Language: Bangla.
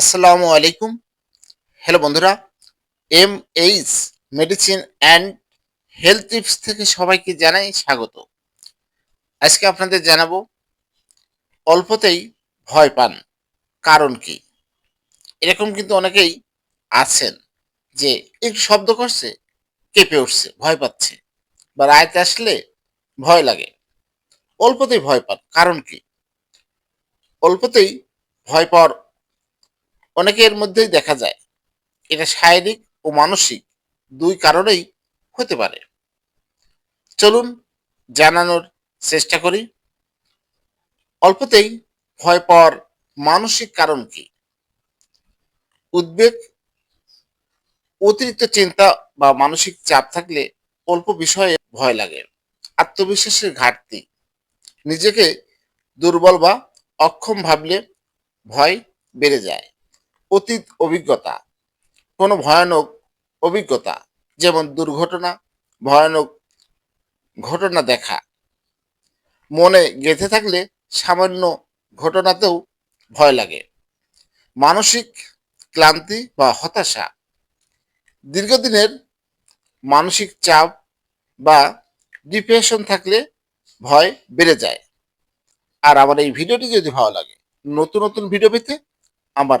আসসালামু আলাইকুম। হ্যালো বন্ধুরা M H medicine and health tips থেকে সবাইকে জানাই স্বাগত। আজকে আপনাদের জানাব, অল্পতেই ভয় পান কারণ কি? এরকম কিন্তু অনেকেই আছেন যে একটু শব্দ করছে, কেঁপে উঠছে, ভয় পাচ্ছে বা রায়তে আসলে ভয় লাগে। অল্পতেই ভয় পান, কারণ কি? অল্পতেই ভয় পাওয়ার অনেকের মধ্যেই দেখা যায়, এটা শারীরিক ও মানসিক দুই কারণেই হতে পারে। চলুন জানানোর চেষ্টা করি। অল্পতেই ভয় পাওয়ার মানসিক কারণ কি? উদ্বেগ, অতিরিক্ত চিন্তা বা মানসিক চাপ থাকলে অল্প বিষয়ে ভয় লাগে। আত্মবিশ্বাসের ঘাটতি, নিজেকে দুর্বল বা অক্ষম ভাবলে ভয় বেড়ে যায়। অতীত অভিজ্ঞতা, কোনো ভয়ানক অভিজ্ঞতা, যেমন দুর্ঘটনা, ভয়ানক ঘটনা দেখা। মনে গেঁথে থাকলে সামান্য ঘটনাতেও ভয় লাগে। মানসিক ক্লান্তি বা হতাশা। দীর্ঘদিনের মানসিক চাপ বা ডিপ্রেশন থাকলে ভয় বেড়ে যায়। আর আমার এই ভিডিওটি যদি ভালো লাগে, নতুন নতুন ভিডিও পেতে আমার